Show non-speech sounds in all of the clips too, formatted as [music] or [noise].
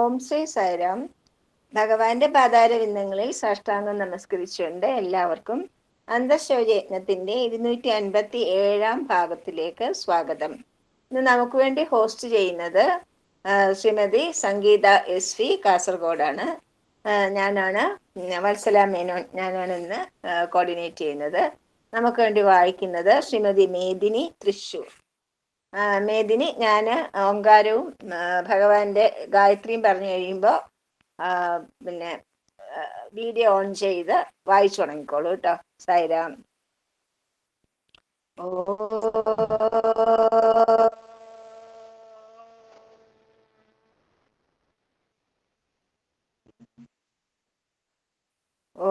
ഓം ശ്രീ സൈറാം ഭഗവാന്റെ പാതാരവിന്ദങ്ങളിൽ സാഷ്ടാംഗം നമസ്കരിച്ചുകൊണ്ട് എല്ലാവർക്കും അന്തശൗചയജ്ഞത്തിന്റെ ഇരുന്നൂറ്റി അൻപത്തി ഏഴാം ഭാഗത്തിലേക്ക് സ്വാഗതം. ഇന്ന് നമുക്ക് വേണ്ടി ഹോസ്റ്റ് ചെയ്യുന്നത് ശ്രീമതി സംഗീത എസ് വി കാസർഗോഡാണ്. ഞാനാണ് വത്സല മേനോൻ ഞാനാണ് ഇന്ന് കോർഡിനേറ്റ് ചെയ്യുന്നത്. നമുക്ക് വേണ്ടി വായിക്കുന്നത് ശ്രീമതി മേദിനി തൃശൂർ മേദിനി ഞാൻ ഓങ്കാരവും ഭഗവാന്റെ ഗായത്രിയും പറഞ്ഞു കഴിയുമ്പോൾ പിന്നെ വീഡിയോ ഓൺ ചെയ്ത് വായിച്ചു തുടങ്ങിക്കോളൂ കേട്ടോ. ഓ. ഓ.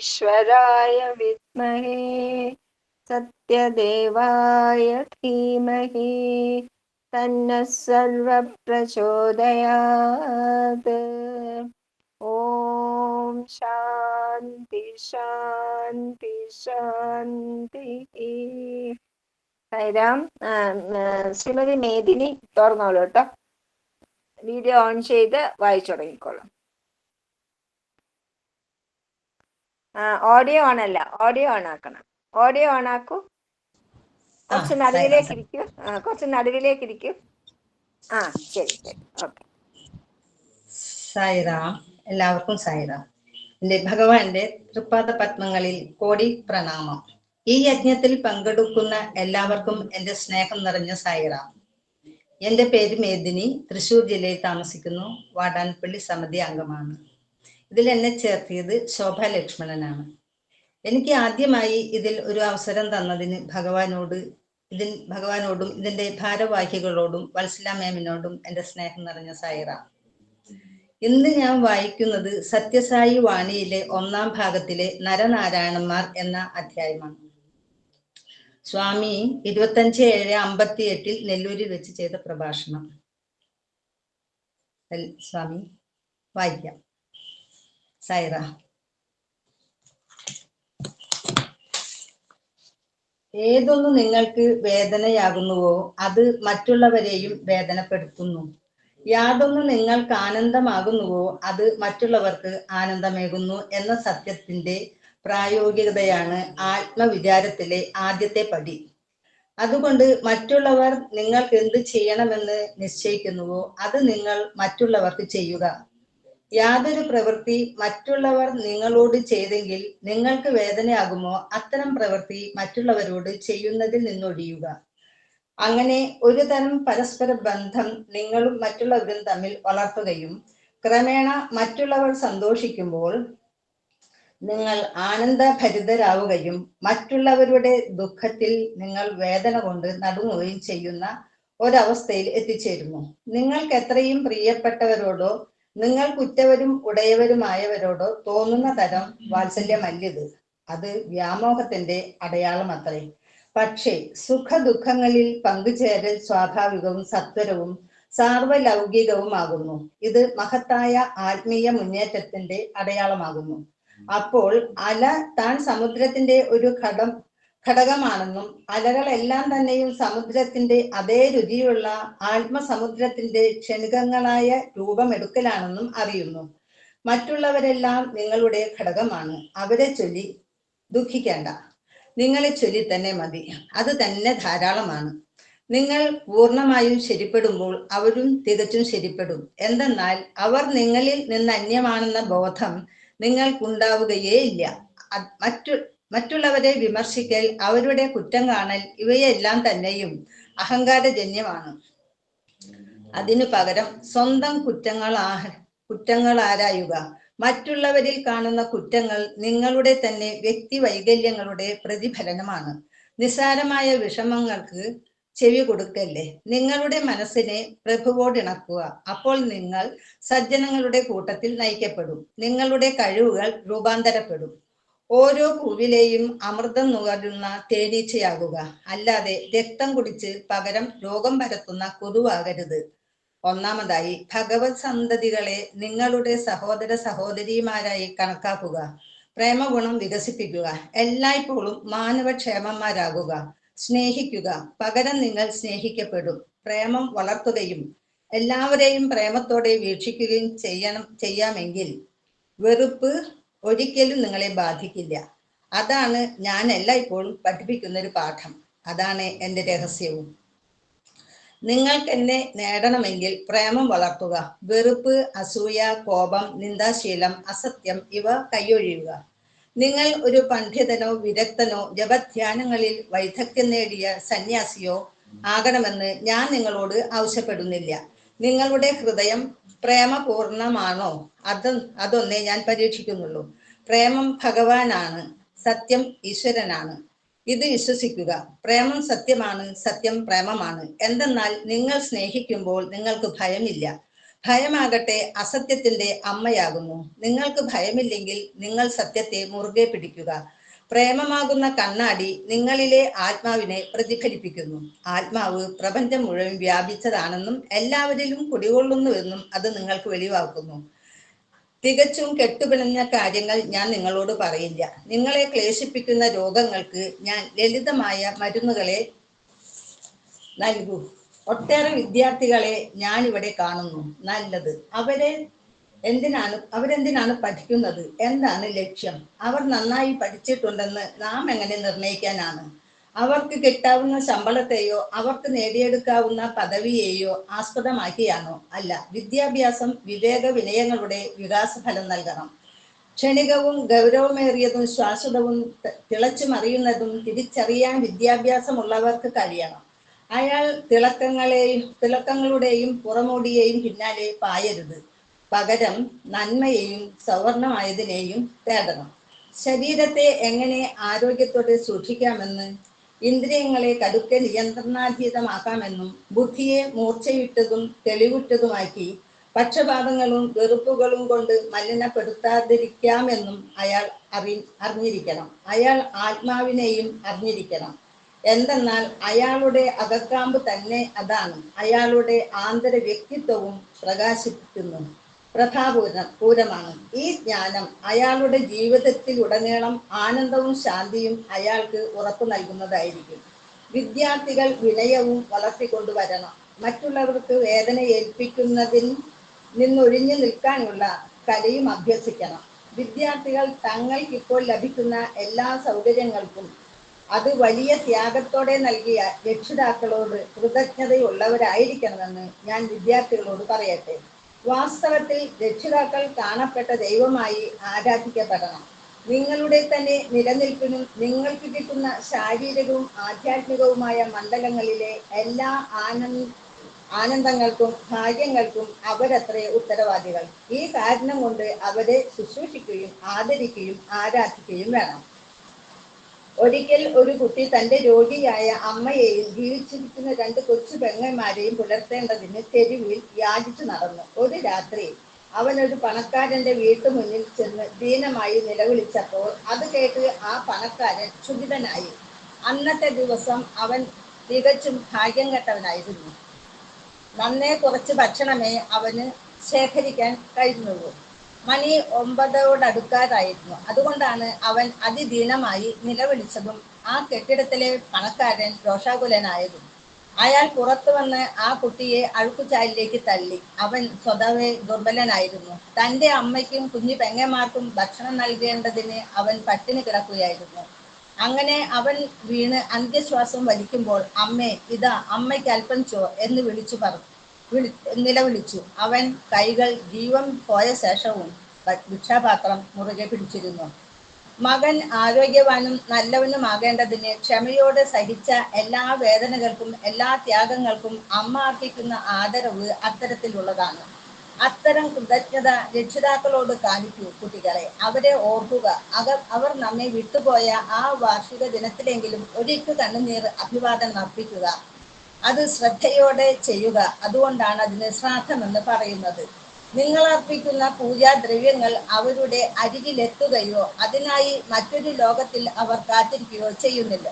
ഈശ്വരായ വിത്മഹി സത്യദേവായ ധീമഹി തന്ന സർവപ്രചോദയാത് ഓം ശാന്തി ശാന്തി ശാന്തി ശ്രീമതി മേദിനി തോർന്നോളൂ കേട്ടോ. വീഡിയോ ഓൺ ചെയ്ത് വായിച്ചു തുടങ്ങിക്കോളാം. ആ ഓഡിയോ ഓൺ അല്ല ഓഡിയോ ഓൺ ആക്കണം. ഓഡിയോ ഓൺ ആക്കൂ. കുറച്ച് നടുവിലേക്ക് ഇരിക്കൂ. ആ കുറച്ച് നടുവിലേക്ക് ഇരിക്കൂ. ആ ശരി ശരി ഓക്കെ. സായിറാം എല്ലാവർക്കും സായിറാം എന്റെ ഭഗവാന്റെ തൃപ്പാദ പത്മങ്ങളിൽ കോടി പ്രണാമം. ഈ യജ്ഞത്തിൽ പങ്കെടുക്കുന്ന എല്ലാവർക്കും എന്റെ സ്നേഹം നിറഞ്ഞ സായിറാം എന്റെ പേര് മേദിനി. തൃശ്ശൂർ ജില്ലയിൽ താമസിക്കുന്നു. വാടാൻപള്ളി സമിതി അംഗമാണ്. ഇതിൽ എന്നെ ചേർത്തിയത് ശോഭ ലക്ഷ്മണനാണ്. എനിക്ക് ആദ്യമായി ഇതിൽ ഒരു അവസരം തന്നതിന് ഭഗവാനോട് ഇതിൻ ഭഗവാനോടും ഇതിന്റെ ഭാരവാഹികളോടും വത്സല മേമിനോടും എന്റെ സ്നേഹം നിറഞ്ഞ സായിറ. ഇന്ന് ഞാൻ വായിക്കുന്നത് സത്യസായി വാണിയിലെ ഒന്നാം ഭാഗത്തിലെ നരനാരായണന്മാർ എന്ന അധ്യായമാണ്. സ്വാമി ഇരുപത്തഞ്ച് ഏഴ് അമ്പത്തി എട്ടിൽ നെല്ലൂരിൽ വെച്ച് ചെയ്ത പ്രഭാഷണം. സ്വാമി വായിക്കാം. സൈറ. ഏതൊന്ന് നിങ്ങൾക്ക് വേദനയാകുന്നുവോ അത് മറ്റുള്ളവരെയും വേദനപ്പെടുത്തുന്നു. യാതൊന്ന് നിങ്ങൾക്ക് ആനന്ദമാകുന്നുവോ അത് മറ്റുള്ളവർക്ക് ആനന്ദമേകുന്നു എന്ന സത്യത്തിന്റെ പ്രായോഗികതയാണ് ആത്മവിചാരത്തിലെ ആദ്യത്തെ പടി. അതുകൊണ്ട് മറ്റുള്ളവർ നിങ്ങൾക്ക് എന്ത് ചെയ്യണമെന്ന് നിശ്ചയിക്കുന്നുവോ അത് നിങ്ങൾ മറ്റുള്ളവർക്ക് ചെയ്യുക. യാതൊരു പ്രവൃത്തി മറ്റുള്ളവർ നിങ്ങളോട് ചെയ്തെങ്കിൽ നിങ്ങൾക്ക് വേദനയാകുമോ അത്തരം പ്രവൃത്തി മറ്റുള്ളവരോട് ചെയ്യുന്നതിൽ നിന്നൊഴിയുക. അങ്ങനെ ഒരു തരം പരസ്പര ബന്ധം നിങ്ങളും മറ്റുള്ളവരും തമ്മിൽ വളർത്തുകയും ക്രമേണ മറ്റുള്ളവർ സന്തോഷിക്കുമ്പോൾ നിങ്ങൾ ആനന്ദഭരിതരാവുകയും മറ്റുള്ളവരുടെ ദുഃഖത്തിൽ നിങ്ങൾ വേദന കൊണ്ട് നടുങ്ങുകയും ചെയ്യുന്ന ഒരവസ്ഥയിൽ എത്തിച്ചേരുന്നു. നിങ്ങൾക്ക് എത്രയും പ്രിയപ്പെട്ടവരോടോ നിങ്ങൾ കുറ്റവരും ഉടയവരുമായവരോടോ തോന്നുന്ന തരം വാത്സല്യമല്ലിത്. അത് വ്യാമോഹത്തിന്റെ അടയാളം അത്രേ പക്ഷേ സുഖ ദുഃഖങ്ങളിൽ പങ്കുചേരൽ സ്വാഭാവികവും സത്വരവും സാർവലൗകികവുമാകുന്നു. ഇത് മഹത്തായ ആത്മീയ മുന്നേറ്റത്തിന്റെ അടയാളമാകുന്നു. അപ്പോൾ അല താൻ സമുദ്രത്തിന്റെ ഒരു ഘടം ഘടകമാണെന്നും അലകളെല്ലാം തന്നെയും സമുദ്രത്തിന്റെ അതേ രുചിയുള്ള ആത്മസമുദ്രത്തിന്റെ ക്ഷണികങ്ങളായ രൂപമെടുക്കലാണെന്നും അറിയുന്നു. മറ്റുള്ളവരെല്ലാം നിങ്ങളുടെ ഘടകമാണ്. അവരെ ചൊല്ലി ദുഃഖിക്കേണ്ട. നിങ്ങളെ ചൊല്ലി തന്നെ മതി. അത് തന്നെ ധാരാളമാണ്. നിങ്ങൾ പൂർണമായും ശരിപ്പെടുമ്പോൾ അവരും തികച്ചും ശരിപ്പെടും. എന്തെന്നാൽ അവർ നിങ്ങളിൽ നിന്ന് അന്യമാണെന്ന ബോധം നിങ്ങൾക്കുണ്ടാവുകയേ ഇല്ല. മറ്റു മറ്റുള്ളവരെ വിമർശിക്കൽ അവരുടെ കുറ്റം കാണൽ ഇവയെല്ലാം തന്നെയും അഹങ്കാരജന്യമാണ്. അതിനു പകരം സ്വന്തം കുറ്റങ്ങൾ കുറ്റങ്ങൾ ആരായുക? മറ്റുള്ളവരിൽ കാണുന്ന കുറ്റങ്ങൾ നിങ്ങളുടെ തന്നെ വ്യക്തി വൈകല്യങ്ങളുടെ പ്രതിഫലനമാണ്. നിസ്സാരമായ വിഷമങ്ങൾക്ക് ചെവി കൊടുക്കല്ലേ? നിങ്ങളുടെ മനസ്സിനെ പ്രഭുവോടിണക്കുക അപ്പോൾ നിങ്ങൾ സജ്ജനങ്ങളുടെ കൂട്ടത്തിൽ നയിക്കപ്പെടും. നിങ്ങളുടെ കഴിവുകൾ രൂപാന്തരപ്പെടും. ഓരോ പൂവിലെയും അമൃതം നുകരുന്ന തേനീച്ചയാകുക. അല്ലാതെ രക്തം കുടിച്ച് പകരം രോഗം പരത്തുന്ന കൊതുവാകരുത്. ഒന്നാമതായി ഭഗവത് സന്തതികളെ നിങ്ങളുടെ സഹോദര സഹോദരിമാരായി കണക്കാക്കുക. പ്രേമഗുണം വികസിപ്പിക്കുക. എല്ലായ്പ്പോഴും മാനവക്ഷേമന്മാരാകുക. സ്നേഹിക്കുക. പകരം നിങ്ങൾ സ്നേഹിക്കപ്പെടും. പ്രേമം വളർത്തുകയും എല്ലാവരെയും പ്രേമത്തോടെ വീക്ഷിക്കുകയും ചെയ്യണം ചെയ്യാമെങ്കിൽ വെറുപ്പ് ഒരിക്കലും നിങ്ങളെ ബാധിക്കില്ല. അതാണ് ഞാൻ എല്ലായ്പ്പോഴും പഠിപ്പിക്കുന്ന ഒരു പാഠം. അതാണ് എന്റെ രഹസ്യവും. നിങ്ങൾക്ക് എന്നെ നേടണമെങ്കിൽ പ്രേമം വളർത്തുക. വെറുപ്പ് അസൂയ കോപം നിന്ദാശീലം അസത്യം ഇവ കൈയൊഴിയുക. നിങ്ങൾ ഒരു പണ്ഡിതനോ വിദഗ്ധനോ ജപധ്യാനങ്ങളിൽ വൈദഗ്ധ്യം നേടിയ സന്യാസിയോ ആകണമെന്ന് ഞാൻ നിങ്ങളോട് ആവശ്യപ്പെടുന്നില്ല. നിങ്ങളുടെ ഹൃദയം പ്രേമപൂർണമാണോ? അത് അതൊന്നേ ഞാൻ പരീക്ഷിക്കുന്നുള്ളൂ. പ്രേമം ഭഗവാനാണ് സത്യം ഈശ്വരനാണ്. ഇത് വിശ്വസിക്കുക. പ്രേമം സത്യമാണ് സത്യം പ്രേമമാണ്. എന്തെന്നാൽ നിങ്ങൾ സ്നേഹിക്കുമ്പോൾ നിങ്ങൾക്ക് ഭയമില്ല. ഭയമാകട്ടെ അസത്യത്തിന്റെ അമ്മയാകുന്നു. നിങ്ങൾക്ക് ഭയമില്ലെങ്കിൽ നിങ്ങൾ സത്യത്തെ മുറുകെ പിടിക്കുക. പ്രേമമാകുന്ന കണ്ണാടി നിങ്ങളിലെ ആത്മാവിനെ പ്രതിഫലിപ്പിക്കുന്നു. ആത്മാവ് പ്രപഞ്ചം മുഴുവൻ വ്യാപിച്ചതാണെന്നും എല്ലാവരിലും കുടികൊള്ളുന്നുവെന്നും അത് നിങ്ങൾക്ക് വെളിവാക്കുന്നു. തികച്ചും കെട്ടുപിണഞ്ഞ കാര്യങ്ങൾ ഞാൻ നിങ്ങളോട് പറയില്ല. നിങ്ങളെ ക്ലേശിപ്പിക്കുന്ന രോഗങ്ങൾക്ക് ഞാൻ ലളിതമായ മരുന്നുകളെ നൽകൂ. ഒട്ടേറെ വിദ്യാർത്ഥികളെ ഞാൻ ഇവിടെ കാണുന്നു. നല്ലത്. അവരെ എന്തിനാണ് അവരെന്തിനാണ് പഠിക്കുന്നത്? എന്താണ് ലക്ഷ്യം? അവർ നന്നായി പഠിച്ചിട്ടുണ്ടെന്ന് നാം എങ്ങനെ നിർണയിക്കാനാണ് അവർക്ക് കിട്ടാവുന്ന ശമ്പളത്തെയോ അവർക്ക് നേടിയെടുക്കാവുന്ന പദവിയെയോ ആസ്പദമാക്കിയാണോ? അല്ല വിദ്യാഭ്യാസം വിവേക വിനയങ്ങളുടെ വികാസഫലം നൽകണം. ക്ഷണികവും ഗൗരവമേറിയതും ശാശ്വതവും തിളച്ചു മറിയുന്നതും തിരിച്ചറിയാൻ വിദ്യാഭ്യാസമുള്ളവർക്ക് കഴിയണം. അയാൾ തിളക്കങ്ങളെയും തിളക്കങ്ങളുടെയും പുറമോടിയെയും പിന്നാലെ പായരുത്. പകരം നന്മയെയും സവർണമായതിനെയും തേടണം. ശരീരത്തെ എങ്ങനെ ആരോഗ്യത്തോടെ സൂക്ഷിക്കാമെന്ന് ഇന്ദ്രിയങ്ങളെ കടുക്കെ നിയന്ത്രണാതീതമാക്കാമെന്നും ബുദ്ധിയെ മൂർച്ചയിട്ടതും തെളിവിട്ടതുമാക്കി പക്ഷപാതങ്ങളും വെറുപ്പുകളും കൊണ്ട് മലിനപ്പെടുത്താതിരിക്കാമെന്നും അയാൾ അറി അറിഞ്ഞിരിക്കണം. അയാൾ ആത്മാവിനെയും അറിഞ്ഞിരിക്കണം. എന്തെന്നാൽ അയാളുടെ അകക്കാമ്പ് തന്നെ അതാണ്. അയാളുടെ ആന്തര വ്യക്തിത്വവും പ്രകാശിപ്പിക്കുന്നു. പ്രഥാപൂര പൂരമാണ്. ഈ ജ്ഞാനം അയാളുടെ ജീവിതത്തിൽ ഉടനീളം ആനന്ദവും ശാന്തിയും അയാൾക്ക് ഉറപ്പു നൽകുന്നതായിരിക്കും. വിദ്യാർത്ഥികൾ വിനയവും വളർത്തിക്കൊണ്ടുവരണം. മറ്റുള്ളവർക്ക് വേദന ഏൽപ്പിക്കുന്നതിൽ നിന്നൊഴിഞ്ഞു നിൽക്കാനുള്ള കലയും അഭ്യസിക്കണം. വിദ്യാർത്ഥികൾ തങ്ങൾക്കിപ്പോൾ ലഭിക്കുന്ന എല്ലാ സൗകര്യങ്ങൾക്കും അത് വലിയ ത്യാഗത്തോടെ നൽകിയ രക്ഷിതാക്കളോട് കൃതജ്ഞതയുള്ളവരായിരിക്കണമെന്ന് ഞാൻ വിദ്യാർത്ഥികളോട് പറയട്ടെ. വാസ്തവത്തിൽ രക്ഷിതാക്കൾ കാണപ്പെട്ട ദൈവമായി ആരാധിക്കപ്പെടണം. നിങ്ങളുടെ തന്നെ നിലനിൽപ്പിനും നിങ്ങൾക്ക് കിട്ടുന്ന ശാരീരികവും ആധ്യാത്മികവുമായ മണ്ഡലങ്ങളിലെ എല്ലാ ആനന്ദ ആനന്ദങ്ങൾക്കും ഭാഗ്യങ്ങൾക്കും അവരത്രേ ഉത്തരവാദികൾ. ഈ കാരണം കൊണ്ട് അവരെ ശുശ്രൂഷിക്കുകയും ആദരിക്കുകയും ആരാധിക്കുകയും വേണം. ഒരിക്കൽ ഒരു കുട്ടി തന്റെ രോഗിയായ അമ്മയെയും ജീവിച്ചിരിക്കുന്ന രണ്ട് കൊച്ചു പെങ്ങന്മാരെയും പുലർത്തേണ്ടതിന് തെരുവിൽ യാചിച്ചു നടന്നു. ഒരു രാത്രി അവൻ ഒരു പണക്കാരന്റെ വീട്ടുമുന്നിൽ ചെന്ന് ദീനമായി നിലവിളിച്ചപ്പോൾ അത് കേട്ട് ആ പണക്കാരൻ ക്ഷുഭിതനായി. അന്നത്തെ ദിവസം അവൻ തികച്ചും ഭാഗ്യം കെട്ടവനായിരുന്നു. നന്നേ കുറച്ച് ഭക്ഷണമേ അവന് ശേഖരിക്കാൻ കഴിഞ്ഞുള്ളൂ. മണി ഒമ്പതോടടുക്കാറായിരുന്നു അതുകൊണ്ടാണ് അവൻ അതിദീനമായി നിലവിളിച്ചതും ആ കെട്ടിടത്തിലെ പണക്കാരൻ രോഷാകുലനായതും. അയാൾ പുറത്തു വന്ന് ആ കുട്ടിയെ അഴുക്കുചാലിലേക്ക് തള്ളി. അവൻ സ്വതവേ ദുർബലനായിരുന്നു. തന്റെ അമ്മയ്ക്കും കുഞ്ഞു പെങ്ങന്മാർക്കും ഭക്ഷണം നൽകേണ്ടതിന് അവൻ പട്ടിണി കിടക്കുകയായിരുന്നു. അങ്ങനെ അവൻ വീണ് അന്ത്യശ്വാസം വലിക്കുമ്പോൾ അമ്മേ ഇതാ അമ്മയ്ക്ക് അല്പം ചോ എന്ന് വിളിച്ചു പറഞ്ഞു. വിളി നിലവിളിച്ചു. അവൻ കൈകൾ ജീവൻ പോയ ശേഷവും ഭിക്ഷാപാത്രം മുറുകെ പിടിച്ചിരുന്നു. മകൻ ആരോഗ്യവാനും നല്ലവനുമാകേണ്ടതിന് ക്ഷമയോടെ സഹിച്ച എല്ലാ വേദനകൾക്കും എല്ലാ ത്യാഗങ്ങൾക്കും അമ്മ അർപ്പിക്കുന്ന ആദരവ് അത്തരത്തിലുള്ളതാണ്. അത്തരം കൃതജ്ഞത രക്ഷിതാക്കളോട് കാണിക്കൂ കുട്ടികളെ. അവരെ ഓർക്കുക. അവർ അവർ നമ്മെ വിട്ടുപോയ ആ വാർഷിക ദിനത്തിലെങ്കിലും ഒരിക്കൽ കണ്ണുനീർ അഭിവാദം അർപ്പിക്കുക. അത് ശ്രദ്ധയോടെ ചെയ്യുക. അതുകൊണ്ടാണ് അതിന് ശ്രാദ്ധമെന്ന് പറയുന്നത്. നിങ്ങൾ അർപ്പിക്കുന്ന പൂജാദ്രവ്യങ്ങൾ അവരുടെ അരികിലെത്തുകയോ അതിനായി മറ്റൊരു ലോകത്തിൽ അവർ കാത്തിരിക്കുകയോ ചെയ്യുന്നില്ല.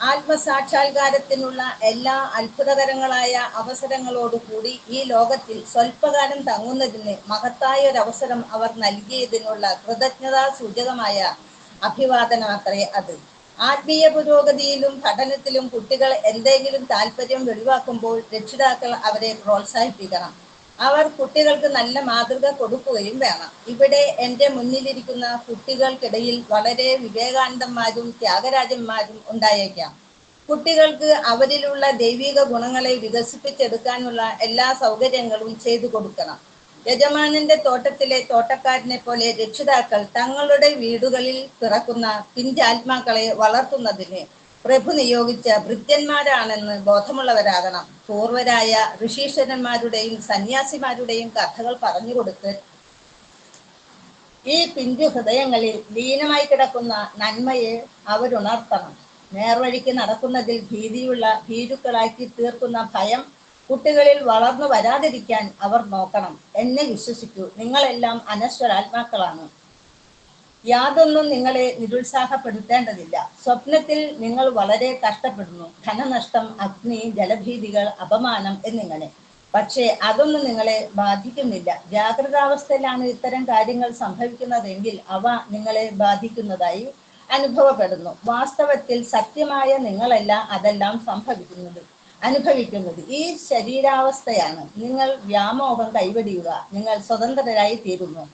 ആത്മസാക്ഷാത്കാരത്തിനുള്ള എല്ലാ അത്ഭുതകരങ്ങളായ അവസരങ്ങളോടുകൂടി ഈ ലോകത്തിൽ സ്വൽപ്പകാലം തങ്ങുന്നതിന് മഹത്തായ ഒരു അവസരം അവർ നൽകിയതിനുള്ള കൃതജ്ഞതാ സൂചകമായ അഭിവാദനം അത്രേ അത്. ആത്മീയ പുരോഗതിയിലും പഠനത്തിലും കുട്ടികൾ എന്തെങ്കിലും താല്പര്യം വെളിവാക്കുമ്പോൾ രക്ഷിതാക്കൾ അവരെ പ്രോത്സാഹിപ്പിക്കണം. അവർ കുട്ടികൾക്ക് നല്ല മാതൃക കൊടുക്കുകയും വേണം. ഇവിടെ എന്റെ മുന്നിലിരിക്കുന്ന കുട്ടികൾക്കിടയിൽ വളരെ വിവേകാനന്ദന്മാരും ത്യാഗരാജന്മാരും ഉണ്ടായേക്കാം. കുട്ടികൾക്ക് അവരിലുള്ള ദൈവിക ഗുണങ്ങളെ വികസിപ്പിച്ചെടുക്കാനുള്ള എല്ലാ സൗകര്യങ്ങളും ചെയ്തു കൊടുക്കണം. യജമാനന്റെ തോട്ടത്തിലെ തോട്ടക്കാരനെ പോലെ രക്ഷിതാക്കൾ തങ്ങളുടെ വീടുകളിൽ പിറക്കുന്ന പിഞ്ചാത്മാക്കളെ വളർത്തുന്നതിന് പ്രഭു നിയോഗിച്ച ഭൃത്യന്മാരാണെന്ന് ബോധമുള്ളവരാകണം. പൂർവരായ ഋഷീശ്വരന്മാരുടെയും സന്യാസിമാരുടെയും കഥകൾ പറഞ്ഞു കൊടുത്ത് ഈ പിഞ്ചു ഹൃദയങ്ങളിൽ ലീനമായി കിടക്കുന്ന നന്മയെ അവരുണർത്തണം. നേർവഴിക്ക് നടക്കുന്നതിൽ ഭീതിയുള്ള ഭീരുക്കളാക്കി തീർക്കുന്ന ഭയം കുട്ടികളിൽ വളർന്നു വരാതിരിക്കാൻ അവർ നോക്കണം എന്നെ വിശ്വസിക്കൂ. നിങ്ങളെല്ലാം അനശ്വരാത്മാക്കളാണ്. യാതൊന്നും നിങ്ങളെ നിരുത്സാഹപ്പെടുത്തേണ്ടതില്ല. സ്വപ്നത്തിൽ നിങ്ങൾ വളരെ കഷ്ടപ്പെടുന്നു. ധനനഷ്ടം അഗ്നി ജലഭീതികൾ അപമാനം എന്നിങ്ങനെ. പക്ഷേ അതൊന്നും നിങ്ങളെ ബാധിക്കുന്നില്ല. ജാഗ്രതാവസ്ഥയിലാണ് ഇത്തരം കാര്യങ്ങൾ സംഭവിക്കുന്നതെങ്കിൽ അവ നിങ്ങളെ ബാധിക്കുന്നതായി അനുഭവപ്പെടുന്നു. വാസ്തവത്തിൽ സത്യമായ നിങ്ങളല്ല അതെല്ലാം സംഭവിക്കുന്നത്. അനുഭവിക്കുന്നത്. ഈ ശരീരാവസ്ഥയാണ്. നിങ്ങൾ വ്യാമോഹം കൈവടിയുക. നിങ്ങൾ സ്വതന്ത്രരായി തീരുന്നു.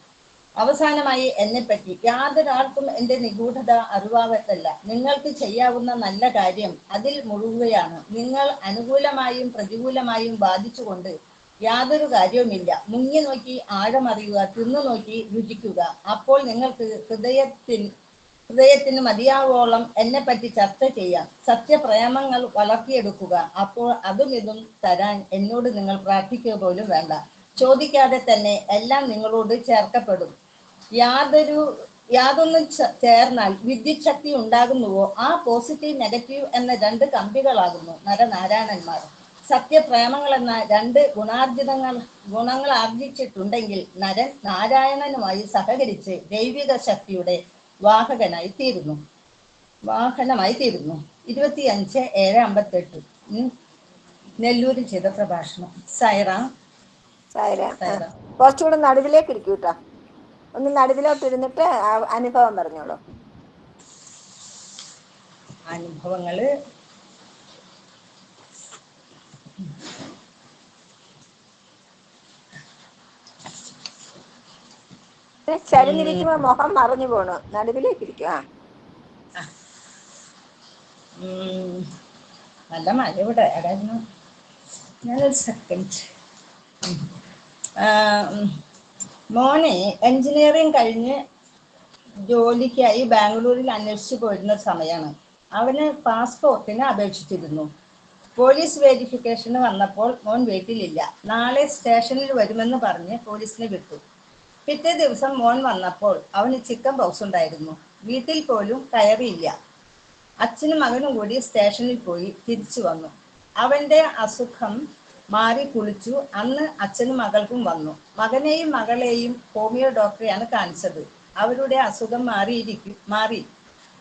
അവസാനമായി എന്നെപ്പറ്റി യാതൊരാൾക്കും എന്റെ നിഗൂഢത അറിവാകത്തല്ല നിങ്ങൾക്ക് ചെയ്യാവുന്ന നല്ല കാര്യം അതിൽ മുഴുകുകയാണ്. നിങ്ങൾ അനുകൂലമായും പ്രതികൂലമായും ബാധിച്ചുകൊണ്ട് യാതൊരു കാര്യവുമില്ല. മുങ്ങി നോക്കി ആഴമറിയുക തിന്നു നോക്കി രുചിക്കുക. അപ്പോൾ നിങ്ങൾക്ക് ഹൃദയത്തിൽ ഹൃദയത്തിന് മതിയാവോളം എന്നെ പറ്റി ചർച്ച ചെയ്യാം. സത്യപ്രേമങ്ങൾ വളർത്തിയെടുക്കുക. അപ്പോൾ അതും ഇതും തരാൻ എന്നോട് നിങ്ങൾ പ്രാർത്ഥിക്കുക പോലും വേണ്ട. ചോദിക്കാതെ തന്നെ എല്ലാം നിങ്ങളോട് ചേർക്കപ്പെടും. യാതൊരു യാതൊന്നും ചേർന്നാൽ വിദ്യുത് ശക്തി ഉണ്ടാകുന്നുവോ? ആ പോസിറ്റീവ് നെഗറ്റീവ് എന്ന രണ്ട് കമ്പികളാകുന്നു. നരനാരായണന്മാർ. സത്യപ്രേമങ്ങൾ എന്ന രണ്ട് ഗുണാർജിതങ്ങൾ ഗുണങ്ങൾ ആർജിച്ചിട്ടുണ്ടെങ്കിൽ നരൻ നാരായണനുമായി സഹകരിച്ച് ദൈവിക ശക്തിയുടെ വാഹകനായി തീരുന്നു വാഹനമായി തീരുന്നു ഇരുപത്തി അഞ്ച് ഏഴ് അമ്പത്തെട്ട്. നെല്ലൂരിൽ ചെയ്ത പ്രഭാഷണം. സൈറ. സൈറ. കുറച്ചുകൂടെ നടുവിലേക്ക് ഇരിക്കൂ കേട്ടോ ഒന്ന് നടുവിലോട്ട് ഇരുന്നിട്ട് അനുഭവം പറഞ്ഞോളൂ. അനുഭവങ്ങൾ. ചരിഞ്ഞിരിക്കുമ്പോ മുഖം മറഞ്ഞു പോണു. നടുവിലേക്ക് ഇരിക്കുക നല്ല മഴ ഇവിടെ. ഞാനൊരു സെക്കൻഡ് മോനെ എഞ്ചിനീയറിംഗ് കഴിഞ്ഞ് ജോലിക്കായി ബാംഗ്ലൂരിൽ അന്വേഷിച്ചു പോയിരുന്ന സമയമാണ് അവന് പാസ്പോർട്ടിന് അപേക്ഷിച്ചിരുന്നു. പോലീസ് വെരിഫിക്കേഷന് വന്നപ്പോൾ മോൻ വീട്ടിലില്ല. നാളെ സ്റ്റേഷനിൽ വരുമെന്ന് പറഞ്ഞ് പോലീസിനെ വിട്ടു. പിറ്റേ ദിവസം മോൻ വന്നപ്പോൾ അവന് ചിക്കൻ ബോക്സ് ഉണ്ടായിരുന്നു. വീട്ടിൽ പോലും കയറിയില്ല. അച്ഛനും മകനും കൂടി സ്റ്റേഷനിൽ പോയി തിരിച്ചു വന്നു. അവന്റെ അസുഖം മാറി കുളിച്ചു. അന്ന് അച്ഛനും മകൾക്കും വന്നു. മകനെയും മകളെയും ഹോമിയോ ഡോക്ടറെയാണ് കാണിച്ചത്. അവരുടെ അസുഖം മാറിയിരിക്കും മാറി.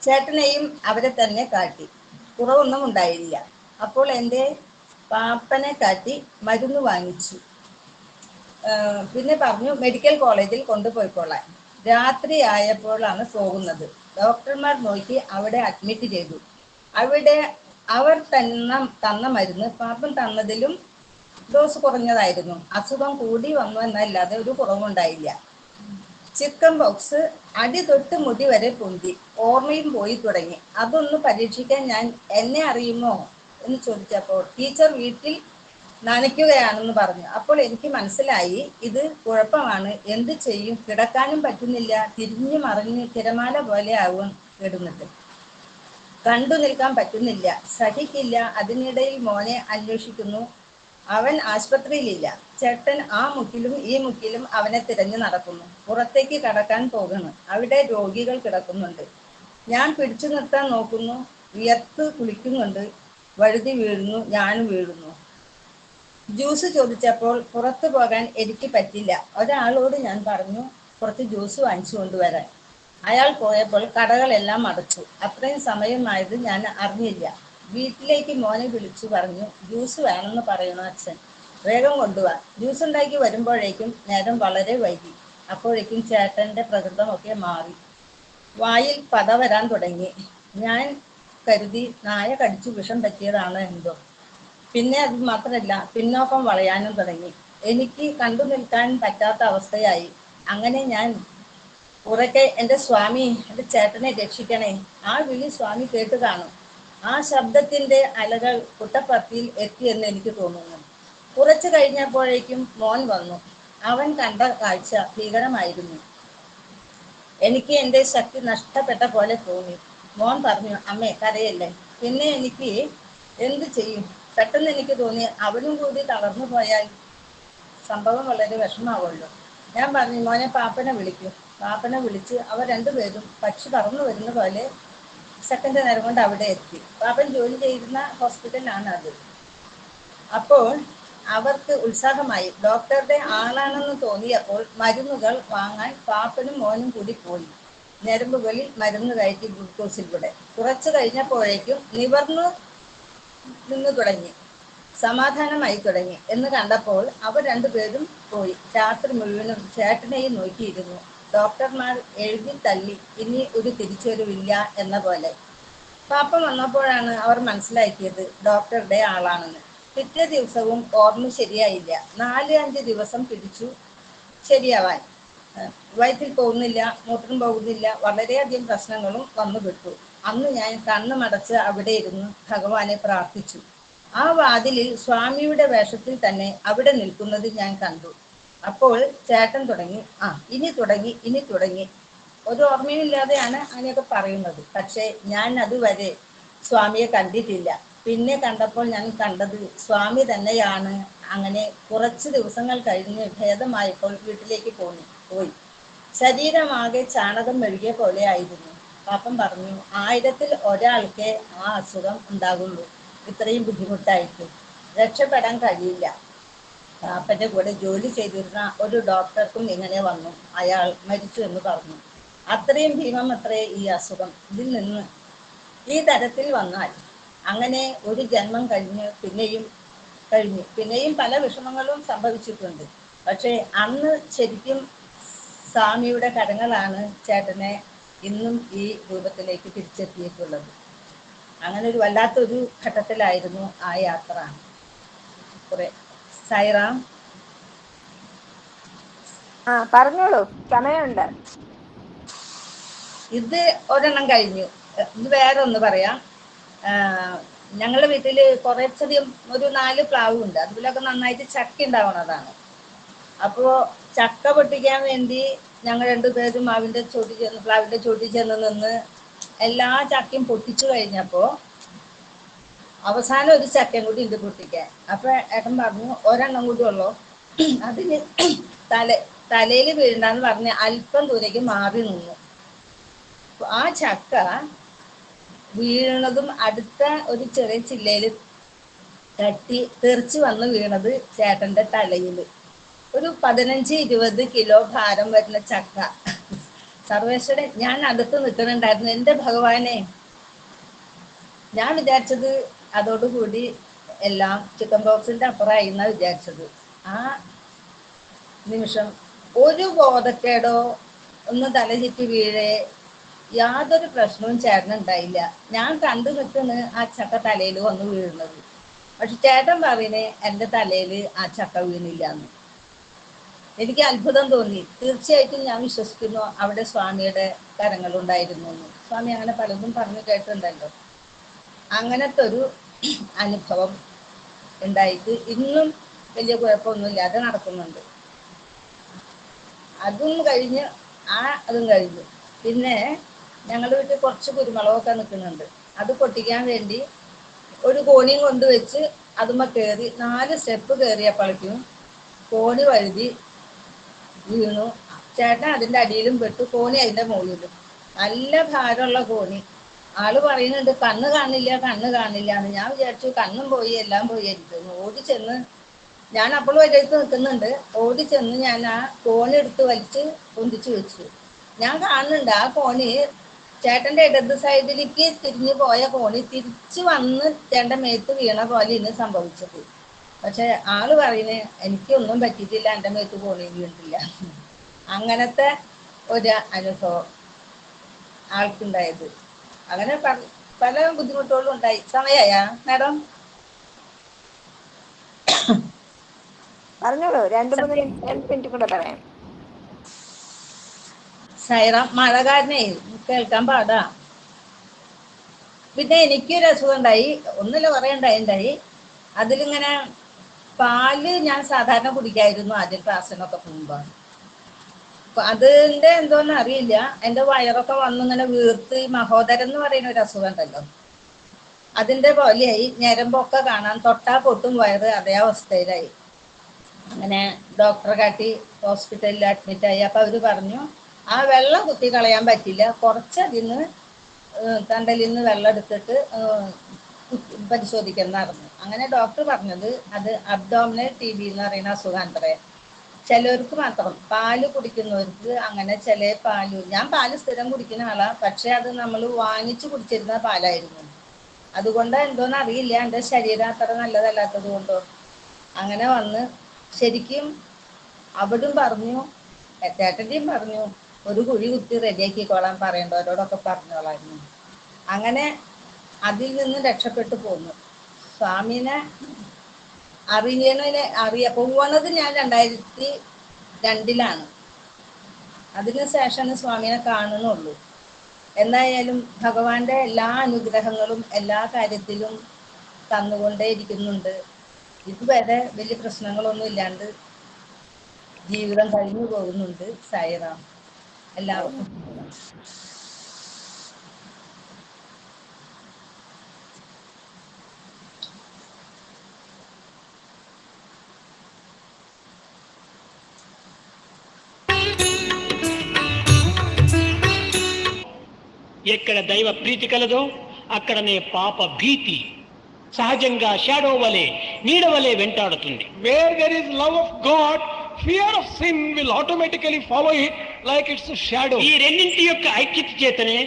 ചേട്ടനെയും അവരെ തന്നെ കാട്ടി. കുറവൊന്നും ഉണ്ടായില്ല. അപ്പോൾ എന്റെ പാപ്പനെ കാട്ടി മരുന്ന് വാങ്ങിച്ചു. പിന്നെ പറഞ്ഞു മെഡിക്കൽ കോളേജിൽ കൊണ്ടുപോയിക്കൊള്ളാൻ രാത്രി ആയപ്പോഴാണ് പോകുന്നത്. ഡോക്ടർമാർ നോക്കി അവിടെ അഡ്മിറ്റ് ചെയ്തു. അവിടെ അവർ തന്ന തന്ന മരുന്ന് പാപ്പം തന്നതിലും ഡോസ് കുറഞ്ഞതായിരുന്നു. അസുഖം കൂടി വന്നു എന്നല്ലാതെ ഒരു കുറവുണ്ടായില്ല ചിക്കൻ ബോക്സ് അടി തൊട്ട് മുടി വരെ പൊന്തി. ഓർമ്മയും പോയി തുടങ്ങി. അതൊന്ന് പരീക്ഷിക്കാൻ ഞാൻ എന്നെ അറിയുമോ എന്ന് ചോദിച്ചപ്പോൾ ടീച്ചർ വീട്ടിൽ നനയ്ക്കുകയാണെന്ന് പറഞ്ഞു. അപ്പോൾ എനിക്ക് മനസ്സിലായി ഇത് കുഴപ്പമാണ്. എന്ത് ചെയ്യും? കിടക്കാനും പറ്റുന്നില്ല. തിരിഞ്ഞു മറിഞ്ഞ് തിരമാല പോലെ ആവും കിടന്നിട്ട്. കണ്ടു നിൽക്കാൻ പറ്റുന്നില്ല. സഹിക്കില്ല. അതിനിടയിൽ മോനെ അന്വേഷിക്കുന്നു. അവൻ ആശുപത്രിയിലില്ല. ചേട്ടൻ ആ മുക്കിലും ഈ മുക്കിലും അവനെ തിരഞ്ഞു നടക്കുന്നു. പുറത്തേക്ക് കടക്കാൻ പോകുന്നു. അവിടെ രോഗികൾ കിടക്കുന്നുണ്ട്. ഞാൻ പിടിച്ചു നിർത്താൻ നോക്കുന്നു. വിയർത്ത് കുളിക്കുന്നുണ്ട്. വഴുതി വീഴുന്നു. ഞാനും വീഴുന്നു. ജ്യൂസ് ചോദിച്ചപ്പോൾ പുറത്തു പോകാൻ എനിക്ക് പറ്റില്ല. ഒരാളോട് ഞാൻ പറഞ്ഞു കുറച്ച് ജ്യൂസ് വാങ്ങിച്ചു കൊണ്ടുവരാൻ. അയാൾ പോയപ്പോൾ കടകളെല്ലാം അടച്ചു. അത്രയും സമയമായത് ഞാൻ അറിഞ്ഞില്ല. വീട്ടിലേക്ക് മോനെ വിളിച്ചു പറഞ്ഞു ജ്യൂസ് വേണമെന്ന് പറയണു അച്ഛൻ? വേഗം കൊണ്ടുപോവാ ജ്യൂസ് ഉണ്ടാക്കി വരുമ്പോഴേക്കും നേരം വളരെ വൈകി. അപ്പോഴേക്കും ചേട്ടന്റെ പ്രകൃതമൊക്കെ മാറി. വായിൽ പത വരാൻ തുടങ്ങി. ഞാൻ കരുതി നായ കടിച്ചു വിഷം പറ്റിയതാണ് എന്തോ. പിന്നെ അത് മാത്രമല്ല പിന്നോക്കം വളയാനും തുടങ്ങി. എനിക്ക് കണ്ടു നിൽക്കാൻ പറ്റാത്ത അവസ്ഥയായി. അങ്ങനെ ഞാൻ ഉറക്കെ എന്റെ സ്വാമി എന്റെ ചേട്ടനെ രക്ഷിക്കണേ. ആ വിളി സ്വാമി കേട്ട് കാണും. ആ ശബ്ദത്തിന്റെ അലകൾ കുട്ടപ്പത്തിയിൽ എത്തിയെന്ന് എനിക്ക് തോന്നുന്നു. കുറച്ചു കഴിഞ്ഞപ്പോഴേക്കും മോൻ വന്നു. അവൻ കണ്ട കാഴ്ച ഭീകരമായിരുന്നു. എനിക്ക് എന്റെ ശക്തി നഷ്ടപ്പെട്ട പോലെ തോന്നി. മോൻ പറഞ്ഞു അമ്മേ കരയല്ലേ? പിന്നെ എനിക്ക് എന്ത് ചെയ്യും? പെട്ടെന്ന് എനിക്ക് തോന്നി അവനും കൂടി തളർന്നു പോയാൽ സംഭവം വളരെ വിഷമാവുമല്ലോ ഞാൻ പറഞ്ഞു മോനെ പാപ്പനെ വിളിക്കൂ. പാപ്പനെ വിളിച്ച് അവർ രണ്ടുപേരും പക്ഷി പറന്നു വരുന്ന പോലെ സെക്കൻഡ് നേരം കൊണ്ട് അവിടെ എത്തി. പാപ്പൻ ജോലി ചെയ്യുന്ന ഹോസ്പിറ്റലാണ് അത്. അപ്പോൾ അവർക്ക് ഉത്സാഹമായി ഡോക്ടറുടെ ആളാണെന്ന് തോന്നിയപ്പോൾ മരുന്നുകൾ വാങ്ങാൻ പാപ്പനും മോനും കൂടി പോയി. ഞരമ്പുകളിൽ മരുന്ന് കയറ്റി ഗ്ലൂക്കോസിലൂടെ. കുറച്ചു കഴിഞ്ഞപ്പോഴേക്കും നിവർന്നു നിന്ന് തുടങ്ങി. സമാധാനമായി തുടങ്ങി. എന്ന് കണ്ടപ്പോൾ അവർ രണ്ടുപേരും പോയി. രാത്രി മുഴുവനും ചേട്ടനെയും നോക്കിയിരുന്നു. ഡോക്ടർമാർ എഴുതി തള്ളി ഇനി ഒരു തിരിച്ചുവരവില്ല എന്ന പോലെ. പാപ്പ വന്നപ്പോഴാണ് അവർ മനസ്സിലാക്കിയത് ഡോക്ടറുടെ ആളാണെന്ന്. പിറ്റേ ദിവസവും ഓർമ്മ ശരിയായില്ല. നാല് അഞ്ച് ദിവസം പിടിച്ചു ശരിയാവാൻ. വയറ്റിൽ പോകുന്നില്ല മൂത്രം പോകുന്നില്ല വളരെയധികം പ്രശ്നങ്ങളും വന്നു വിട്ടു അന്ന് ഞാൻ കണ്ണു മടച്ച് അവിടെ ഇരുന്ന് ഭഗവാനെ പ്രാർത്ഥിച്ചു. ആ വാതിലിൽ സ്വാമിയുടെ വേഷത്തിൽ തന്നെ അവിടെ നിൽക്കുന്നത് ഞാൻ കണ്ടു. അപ്പോൾ ചേട്ടൻ തുടങ്ങി ആ ഇനി തുടങ്ങി ഇനി തുടങ്ങി. ഒരു ഓർമ്മയില്ലാതെയാണ് അങ്ങനെയൊക്കെ പറയുന്നത്. പക്ഷേ ഞാൻ അതുവരെ സ്വാമിയെ കണ്ടിട്ടില്ല. പിന്നെ കണ്ടപ്പോൾ ഞാൻ കണ്ടത് സ്വാമി തന്നെയാണ്. അങ്ങനെ കുറച്ച് ദിവസങ്ങൾ കഴിഞ്ഞ് ഭേദമായപ്പോൾ വീട്ടിലേക്ക് പോന്നു പോയി. ശരീരമാകെ ചാണകം മെഴുകിയ പോലെ ആയിരുന്നു. പാപ്പൻ പറഞ്ഞു ആയിരത്തിൽ ഒരാൾക്കേ ആ അസുഖം ഉണ്ടാകുള്ളൂ. ഇത്രയും ബുദ്ധിമുട്ടായിട്ട് രക്ഷപ്പെടാൻ കഴിയില്ല. പാപ്പന്റെ കൂടെ ജോലി ചെയ്തിരുന്ന ഒരു ഡോക്ടർക്കും ഇങ്ങനെ വന്നു. അയാൾ മരിച്ചു എന്ന് പറഞ്ഞു. അത്രയും ഭീമം അത്രേ ഈ അസുഖം ഇതിൽ നിന്ന് ഈ തരത്തിൽ വന്നാൽ അങ്ങനെ ഒരു ജന്മം കഴിഞ്ഞ് പിന്നെയും കഴിഞ്ഞു. പിന്നെയും പല വിഷമങ്ങളും സംഭവിച്ചിട്ടുണ്ട്. പക്ഷേ അന്ന് ശരിക്കും സ്വാമിയുടെ കരങ്ങളാണ് ചേട്ടനെ ഇന്നും ഈ രൂപത്തിലേക്ക് തിരിച്ചെത്തിയിട്ടുള്ളത്. അങ്ങനെ ഒരു വല്ലാത്തൊരു ഘട്ടത്തിലായിരുന്നു ആ യാത്ര കുറെ സൈറാം. ആ പറഞ്ഞോളൂ. സമയമുണ്ട്. ഇത് ഒരെണ്ണം കഴിഞ്ഞു. ഇത് വേറെ ഒന്ന് പറയാം ഞങ്ങളുടെ വീട്ടിൽ കുറച്ചധികം ഒരു നാല് പ്ലാവ് ഉണ്ട് അതിലൊക്കെ നന്നായിട്ട് ചക്ക ഉണ്ടാവണതാണ് അപ്പോ ചക്ക പൊട്ടിക്കാൻ വേണ്ടി ഞങ്ങൾ രണ്ടുപേരും മാവിന്റെ ചോട്ടി ചെന്ന് പ്ലാവിന്റെ ചോട്ടി ചെന്ന് നിന്ന് എല്ലാ ചക്കയും പൊട്ടിച്ചു കഴിഞ്ഞപ്പോ അവസാനം ഒരു ചക്കയും കൂടി ഉണ്ട് പൊട്ടിക്കാൻ. അപ്പൊ ഏട്ടൻ പറഞ്ഞു ഒരെണ്ണം കൂടി ഉള്ളോ. അതിന് തല തലയിൽ വീഴണ്ടെന്ന് പറഞ്ഞ് അല്പം ദൂരേക്ക് മാറി നിന്നു. ആ ചക്ക വീഴുന്നതും അടുത്ത ഒരു ചെറിയ ചില്ലയിൽ തട്ടി തെറിച്ച് വന്ന് വീണത് ചേട്ടന്റെ തലയിൽ ഒരു പതിനഞ്ച് ഇരുപത് കിലോ ഭാരം വരുന്ന ചക്ക. സർവേശ്വരൻ ഞാൻ അടുത്ത് നിൽക്കുന്നുണ്ടായിരുന്നു. എന്റെ ഭഗവാനെ ഞാൻ വിചാരിച്ചത് അതോടുകൂടി എല്ലാം ചിക്കൻ ബോക്സിന്റെ അപ്പുറമായി എന്നാ വിചാരിച്ചത്. ആ നിമിഷം ഒരു ബോധക്കേടോ ഒന്ന് തലചുറ്റി വീഴേ യാതൊരു പ്രശ്നവും ചേട്ടനുണ്ടായില്ല ഞാൻ കണ്ടു നിൽക്കുന്ന ആ ചക്ക തലയിൽ വന്ന് വീഴുന്നത്. പക്ഷെ ചേട്ടൻ പറയുന്നേ എന്റെ തലയിൽ ആ ചക്ക വീണില്ല എന്ന്. എനിക്ക് അത്ഭുതം തോന്നി. തീർച്ചയായിട്ടും ഞാൻ വിശ്വസിക്കുന്നു അവിടെ സ്വാമിയുടെ കരങ്ങളുണ്ടായിരുന്നു എന്ന്. സ്വാമി അങ്ങനെ പലതും പറഞ്ഞു കേട്ടിട്ടുണ്ടല്ലോ. അങ്ങനത്തെ ഒരു [clears throat] അനുഭവം ഉണ്ടായിട്ട് ഇന്നും വലിയ കുഴപ്പമൊന്നുമില്ലാതെ നടക്കുന്നുണ്ട്. അതും കഴിഞ്ഞ് ആ അതും കഴിഞ്ഞു. പിന്നെ ഞങ്ങളുടെ വീട്ടിൽ കുറച്ച് കുരുമുളകൊക്കെ നിൽക്കുന്നുണ്ട്. അത് പൊട്ടിക്കാൻ വേണ്ടി ഒരു കോണിയും കൊണ്ടുവച്ച് അതുമ്മ കയറി നാല് സ്റ്റെപ്പ് കയറിയപ്പോഴേക്കും കോണി വഴുതി വീണു. ചേട്ടൻ അതിന്റെ അടിയിലും പെട്ടു. കോണി അതിന്റെ മുകളിലും. നല്ല ഭാരമുള്ള കോണി. ആൾ പറയുന്നുണ്ട് കണ്ണ് കാണില്ല കണ്ണ് കാണില്ല എന്ന്. ഞാൻ വിചാരിച്ചു കണ്ണും പോയി എല്ലാം പോയി ആയിരിക്കും. ഓടി ചെന്ന് ഞാൻ അപ്പോഴും ഒരിടത്ത് നിൽക്കുന്നുണ്ട്. ഓടി ചെന്ന് ഞാൻ ആ കോണി എടുത്ത് വലിച്ച് പൊന്തിച്ചു വെച്ചു. ഞാൻ കാണുന്നുണ്ട് ആ കോണി. ചേട്ടന്റെ ഇടത് സൈഡിലേക്ക് തിരിഞ്ഞു പോയ കോണി തിരിച്ചു വന്ന് ചേട്ടന്റെ മേത്ത് വീണ പോലെ ഇന്ന് സംഭവിച്ചത്. പക്ഷെ ആൾ പറയുന്നത് എനിക്കൊന്നും പറ്റിയിട്ടില്ല എന്റെ മേത്ത് കോണി വീണിട്ടില്ല അങ്ങനത്തെ ഒരു അനുഭവം ആൾക്കുണ്ടായത്. അങ്ങനെ പല ബുദ്ധിമുട്ടുകളും ഉണ്ടായി. സമയായ മാഡം? പറഞ്ഞോളൂ രണ്ട് മൂന്ന് മിനിറ്റ് രണ്ട് മിനിറ്റ് കൂടെ പറയാം. സൈറ മഴ കാരണേ കേൾക്കാൻ പാടാ. പിന്നെ എനിക്കൊരു അസുഖം ഉണ്ടായി. ഒന്നില്ല ഉണ്ടായി ഉണ്ടായി. അതിലിങ്ങനെ പാൽ ഞാൻ സാധാരണ കുടിക്കായിരുന്നു ആദ്യം ക്ലാസ്സിനൊക്കെ പോകുമ്പോ. അതിന്റെ എന്തോന്ന് അറിയില്ല. എന്റെ വയറൊക്കെ വന്നിങ്ങനെ വീർത്ത് ഈ മഹോദരം എന്ന് പറയുന്ന ഒരു അസുഖം ഉണ്ടല്ലോ. അതിന്റെ പോലെയായി. ഞരമ്പൊക്കെ കാണാൻ തൊട്ടാ പൊട്ടും വയറ് അതേ അവസ്ഥയിലായി. അങ്ങനെ ഡോക്ടറെ കാട്ടി ഹോസ്പിറ്റലിൽ അഡ്മിറ്റ് ആയി. അപ്പൊ അവർ പറഞ്ഞു ആ വെള്ളം കുത്തി കളയാൻ പറ്റില്ല. കുറച്ചതിന്ന് തണ്ടലിൽ നിന്ന് വെള്ളം എടുത്തിട്ട് പറഞ്ഞു. അങ്ങനെ ഡോക്ടർ പറഞ്ഞത് അത് അബ്ഡോമിനൽ ടി ബി എന്ന് പറയുന്ന അസുഖമാണ് അത്രേ ചിലവർക്ക് മാത്രം പാൽ കുടിക്കുന്നവർക്ക് അങ്ങനെ ചില പാൽ ഞാൻ പാൽ സ്ഥിരം കുടിക്കുന്ന ആളാ പക്ഷെ അത് നമ്മൾ വാങ്ങിച്ചു കുടിച്ചിരുന്ന പാലായിരുന്നു. അതുകൊണ്ട് എന്തോന്ന് അറിയില്ല എന്റെ ശരീരം അത്ര നല്ലതല്ലാത്തത് കൊണ്ടോ. അങ്ങനെ വന്ന് ശരിക്കും അവിടും പറഞ്ഞു ചേട്ടന്റെയും പറഞ്ഞു ഒരു കുഴി കുത്തി റെഡിയാക്കിക്കോളാൻ പറയേണ്ടവരോടൊക്കെ പറഞ്ഞോളായിരുന്നു. അങ്ങനെ അതിൽ നിന്ന് രക്ഷപ്പെട്ടു പോന്നു. സ്വാമിനെ അറിയണതിനെ അറിയ. പോവണത് ഞാൻ രണ്ടായിരത്തി രണ്ടിലാണ്. അതിനു ശേഷമാണ് സ്വാമിനെ കാണുന്നുള്ളൂ. എന്തായാലും ഭഗവാന്റെ എല്ലാ അനുഗ്രഹങ്ങളും എല്ലാ കാര്യത്തിലും തന്നുകൊണ്ടേ ഇരിക്കുന്നുണ്ട്. ഇതുവരെ വലിയ പ്രശ്നങ്ങളൊന്നും ഇല്ലാണ്ട് ജീവിതം കഴിഞ്ഞു പോകുന്നുണ്ട് സായിറാം. എല്ലാവർക്കും ఎక్కడ దైవ ప్రీతి కలదో అక్కడనే పాప భీతి. సహజంగా షాడో వలె నీడ వలె వెంటాడుతుంది. Where there is love of God fear of sin will automatically follow it like it's shadow ఈ రెండింటి యొక్క ఐక్యత చేతనే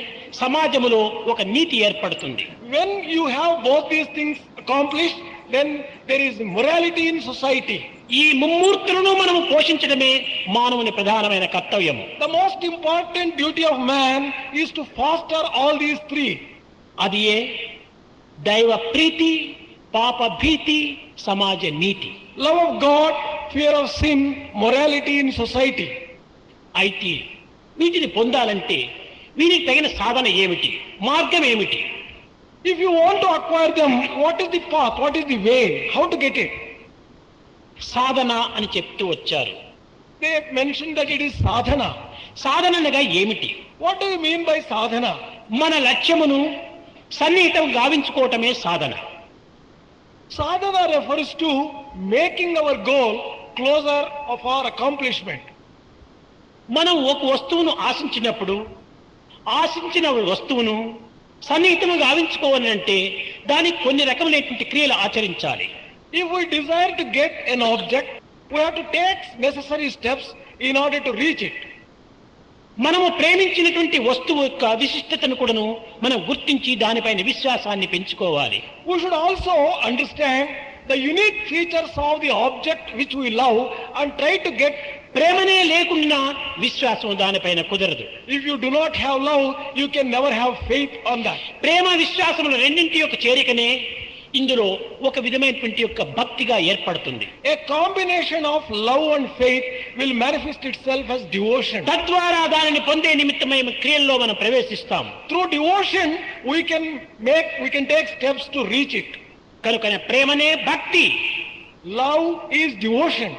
సమాజములో ఒక నీతి ఏర్పడుతుంది. When you have both these things accomplish then there is morality in society ఈ ముమ్మూర్తులను మనం పోషించడమే మానవుని ప్రధానమైన కర్తవ్యం the most important duty of man is to foster all these three అది ఏ? దైవ ప్రీతి పాప భీతి సమాజ నీతి. Love of God fear of sin morality in society అయితే వీటిని పొందాలంటే వీరికి తగిన సాధన ఏమిటి? మార్గం ఏమిటి? If you want to acquire them what is the path what is the way how to get it సాధన అని చెప్తూ వచ్చారు. మెన్షన్ సాధన. సాధన అనగా ఏమిటి? What do mean by sadhana? మన లక్ష్యమును సన్నిహితం గావించుకోవటమే సాధన. Sadhana refers to making our goal closer of our accomplishment మనం ఒక వస్తువును ఆశించినప్పుడు ఆశించిన వస్తువును సన్నిహితము గావించుకోవాలంటే దానికి కొన్ని రకమైనటువంటి క్రియలు ఆచరించాలి. If we desire to get an object, we have to take necessary steps in order to reach మనము ప్రేమించినటువంటి వస్తువు యొక్క విశిష్టతను కూడాను మనం గుర్తించి దానిపైన విశ్వాసాన్ని పెంచుకోవాలి. We should also understand the unique features of the object which we love and try to get ప్రేమనే లేకుండా విశ్వాసం దానిపైన కుదరదు. If you do not have love you can never have faith on that ప్రేమ విశ్వాసములు రెండింటి యొక్క చేరికనే ఇందులో ఒక విధమైనటువంటి యొక్క భక్తిగా ఏర్పడుతుంది. A combination of love and faith will manifest itself as devotion తద్వారా దానిని పొందే నిమిత్తమై క్రియల్లో మనం ప్రవేశిస్తాం. Through devotion we can make we can take steps to reach it కనుక ప్రేమనే భక్తి. లవ్ ఈజ్ డివోషన్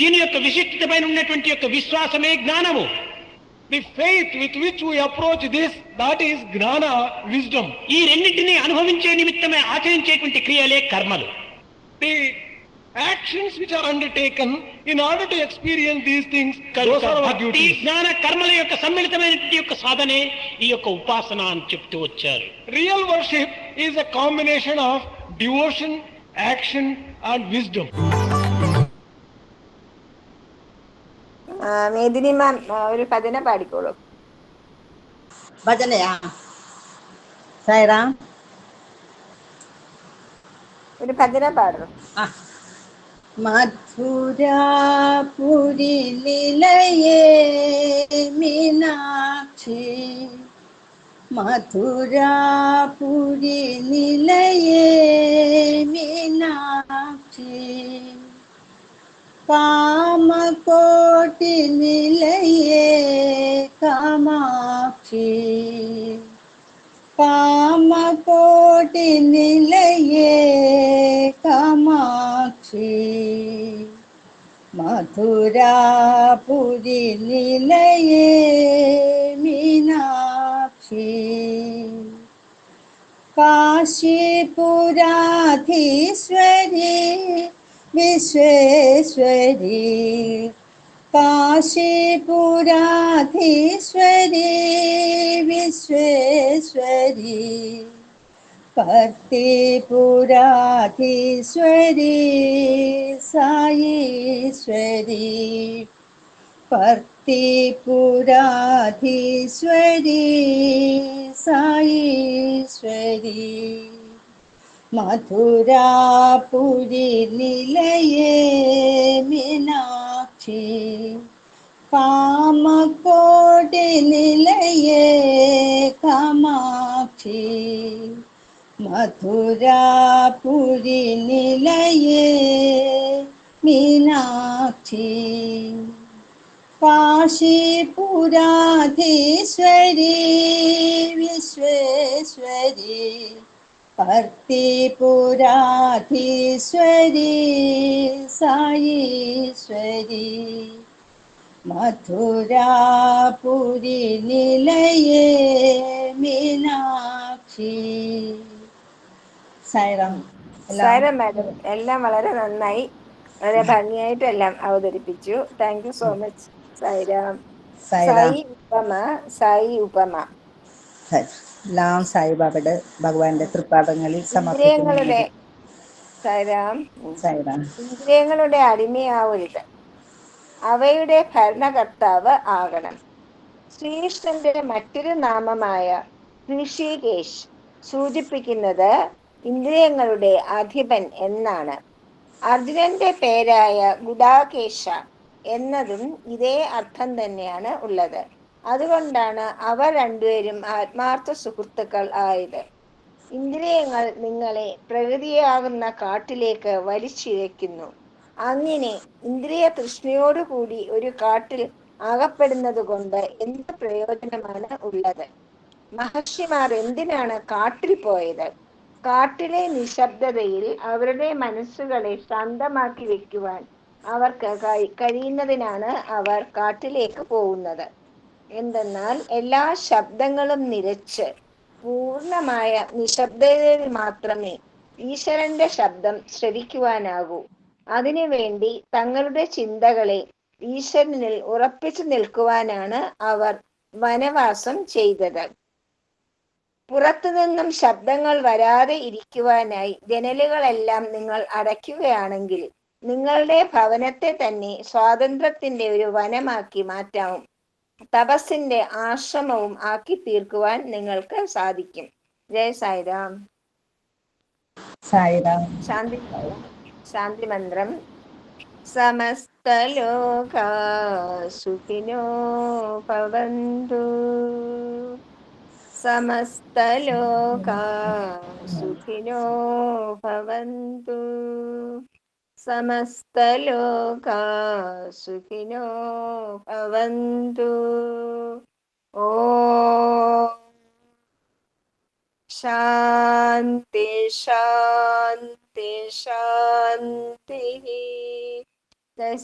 దీని యొక్క విశిష్టమైన ఉన్నటువంటి యొక్క విశ్వాసమే జ్ఞానము. The faith with which we approach this that is jnana wisdom ఈ రెండింటిని అనుభవించే నిమిత్తమే ఆచరించేటువంటి క్రియలే కర్మలు. The actions which are undertaken in order to experience these things ఈ జ్ఞాన కర్మల యొక్క సమ్మిళితమైన యొక్క సాధనే ఈ యొక్క ఉపాసన అని చెప్తూ వచ్చారు. Real worship is a combination of devotion action and wisdom Medini ma'am ഒരു ഭജന പാടിക്കോളൂ. ഭജനയാ? സായിറാം? ഒരു ഭജന പാടും മധുരാപുരി നിലയേ മീനാക്ഷി മധുരാപുരി നിലയേ മീനാക്ഷി. കാമകോട്ടി നിലയേ കാമാക്ഷി കാമകോട്ടി നിലയേ കാമാക്ഷി മധുരാപുരി നിലയേ മീനാക്ഷി കാശിപുരാധീശ്വരി വിശ്വേശ്വരി കാശിപുരാധീശ്വരി വിശ്വേശ്വരി പർത്തിപുരാധീശ്വരി സായീശ്വരി പർത്തിപുരാധീശ്വരി സായീശ്വരി. മധുരാപുരി നിലയേ മീനാക്ഷി. കാമകോടി നിലയേ കാമാക്ഷി. മധുരാപുരി നിലയേ മീനാക്ഷി. കാശിപുരാധീശ്വരി വിശ്വേശ്വരി ഭക്തിപുരാധീശ്വരി സായീശ്വരി. മധുരാപുരി നിലയേ മീനാക്ഷി. സൈറം സൈറം മാഡം എല്ലാം വളരെ നന്നായി വളരെ ഭംഗിയായിട്ട് എല്ലാം അവതരിപ്പിച്ചു. Thank you so much Sairam Sai Upama Sai Upama. എല്ലാം സായിബാബയുടെ ഭഗവാന്റെ തൃപ്പാദങ്ങളിൽ ഇന്ദ്രിയങ്ങളുടെ സമർപ്പിക്കുന്നു സായിരാം ഇന്ദ്രിയങ്ങളുടെ അടിമയാവരുത്. അവയുടെ ഭരണകർത്താവ് ആകണം. ശ്രീകൃഷ്ണന്റെ മറ്റൊരു നാമമായ ഋഷികേശ് സൂചിപ്പിക്കുന്നത് ഇന്ദ്രിയങ്ങളുടെ അധിപൻ എന്നാണ്. അർജുനന്റെ പേരായ ഗുഡാകേശ എന്നതും ഇതേ അർത്ഥം തന്നെയാണ് ഉള്ളത്. അതുകൊണ്ടാണ് അവർ രണ്ടുപേരും ആത്മാർത്ഥ സുഹൃത്തുക്കൾ ആയത്. ഇന്ദ്രിയങ്ങൾ നിങ്ങളെ പ്രകൃതിയാകുന്ന കാട്ടിലേക്ക് വലിച്ചിഴയ്ക്കുന്നു. അങ്ങനെ ഇന്ദ്രിയ തൃഷ്ണയോടുകൂടി ഒരു കാട്ടിൽ അകപ്പെടുന്നത് കൊണ്ട് എന്ത് പ്രയോജനമാണ് ഉള്ളത്? മഹർഷിമാർ എന്തിനാണ് കാട്ടിൽ പോയത്? കാട്ടിലെ നിശബ്ദതയിൽ അവരുടെ മനസ്സുകളെ ശാന്തമാക്കി വെക്കുവാൻ അവർക്ക് കഴിയുന്നതിനാണ് അവർ കാട്ടിലേക്ക് പോകുന്നത്. എന്തെന്നാൽ എല്ലാ ശബ്ദങ്ങളും നിരച്ച് പൂർണമായ നിശബ്ദതയിൽ മാത്രമേ ഈശ്വരന്റെ ശബ്ദം ശ്രവിക്കുവാനാകൂ. അതിനുവേണ്ടി തങ്ങളുടെ ചിന്തകളെ ഈശ്വരനിൽ ഉറപ്പിച്ചു നിൽക്കുവാനാണ് അവർ വനവാസം ചെയ്തത്. പുറത്തുനിന്നും ശബ്ദങ്ങൾ വരാതെ ഇരിക്കുവാനായി ജനലുകളെല്ലാം നിങ്ങൾ അടയ്ക്കുകയാണെങ്കിൽ നിങ്ങളുടെ ഭവനത്തെ തന്നെ സ്വാതന്ത്ര്യത്തിന്റെ ഒരു വനമാക്കി മാറ്റാവും. തപസ്സിന്റെ ആശ്രമവും ആക്കി തീർക്കുവാൻ നിങ്ങൾക്ക് സാധിക്കും. ജയ സായിരാം. സായിരാം. ശാന്തി ശാന്തി മന്ത്രം. സമസ്തലോക സുഖിനോ ഭവന്തു. സമസ്തലോക സുഖിനോ ഭവന്തു. സമസ്തലോക സുഖിനോ ഭവന്തു ഓ ശാന്തി ശാന്തി ശാന്തി ജയ